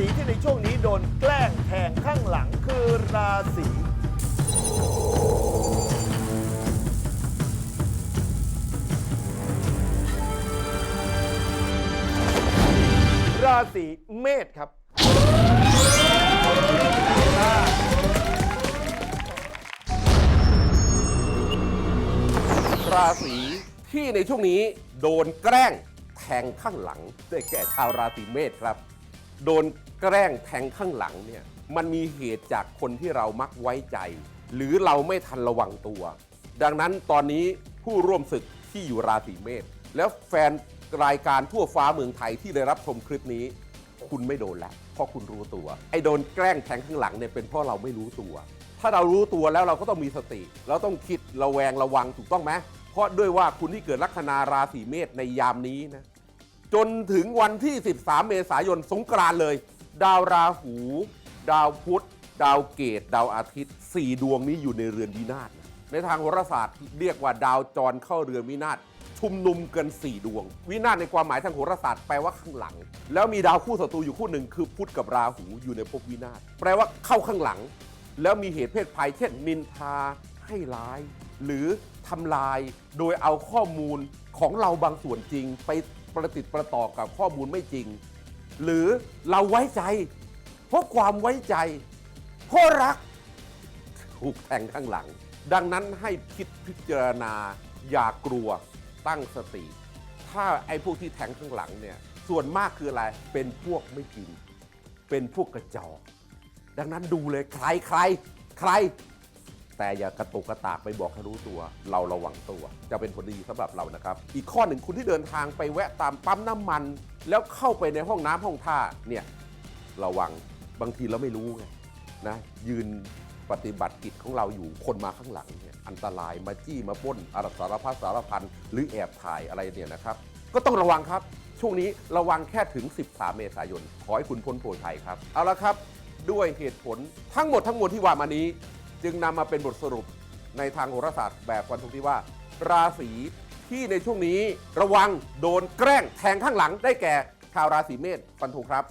ศีที่ในช่วงนี้โดนแกล้งแทงข้างหลังคือราศีราศีเมษครับ ราศีที่ในช่วงนี้โดนแกล้งแทงข้างหลังได้แก่ชาวราศีเมษครับ โดนแกล้งแทงข้างหลังเนี่ยมันมีเหตุจากคนที่เรามักไว้ใจ หรือเราไม่ทันระวังตัว ดังนั้นตอนนี้ผู้ร่วมศึกที่อยู่ราศีเมษแล้วแฟนรายการทั่วฟ้าเมืองไทยที่ได้รับชมคลิปนี้ คุณไม่โดนแล้วเพราะคุณรู้ตัว ไอ้โดนแกล้งแทงข้างหลังเนี่ยเป็นเพราะเราไม่รู้ตัว ถ้าเรารู้ตัวแล้วเราก็ต้องมีสติ เราต้องคิดระแวงระวังถูกต้องไหมเพราะด้วยว่าคุณที่เกิดลัคนาราศีเมษในยามนี้นะ จนถึงวันที่ 13 เมษายนสงกรานต์เลย ดาวราหู ดาวพุธ ดาวเกต ดาวอาทิตย์สี่ดวงนี้อยู่ในเรือนวินาศนะในทางโหราศาสตร์เรียกว่าดาวจรเข้าเรือนวินาศชุมนุมเกิน4 ดวง วินาศในความหมายทางโหราศาสตร์แปลว่าข้างหลัง แล้วมีดาวคู่ศัตรูอยู่คู่หนึ่งคือพุธกับราหูอยู่ในภพวินาศแปลว่าเข้าข้างหลัง แล้วมีเหตุเพศภัยเช่น นินทาให้ร้าย หรือทำลาย โดยเอาข้อมูลของเราบางส่วนจริงไป ประติดประต่อกับข้อมูลไม่จริง หรือเราไว้ใจ เพราะความไว้ใจเพราะรักถูกแทงข้างหลัง ดังนั้นให้คิดพิจารณาอย่ากลัวตั้งสติ ถ้าไอ้พวกที่แทงข้างหลังเนี่ยส่วนมากคืออะไรเป็นพวกไม่จริง เป็นพวกกระจอกดังนั้นดูเลยใครใครใคร แต่อย่ากระตุกกระตากไปบอกให้รู้ตัว เราระวังตัว จะเป็นผลดีสำหรับเรานะครับ อีกข้อหนึ่งคุณที่เดินทางไปแวะตามปั๊มน้ำมัน แล้วเข้าไปในห้องน้ำห้องท่าเนี่ยระวังบางทีเราไม่รู้ไงนะยืนปฏิบัติกิจของเราอยู่คนมาข้างหลังเนี่ยอันตรายมาจี้มาป้นอาสารพัดสารพันหรือแอบถ่ายอะไรเนี่ยนะครับ ก็ต้องระวังครับ ช่วงนี้ระวังแค่ถึง 13 เมษายน ขอให้คุณพ้นโพชัยครับ เอาละครับ ด้วยเหตุผลทั้งหมดทั้งมวลที่ว่ามานี้ จึงนำมาเป็นบทสรุปในทางโหราศาสตร์แบบฟันธงที่ว่า ราศีที่ในช่วงนี้ระวังโดนแกล้งแทงข้างหลังได้แก่ชาวราศีเมษฟันธงครับ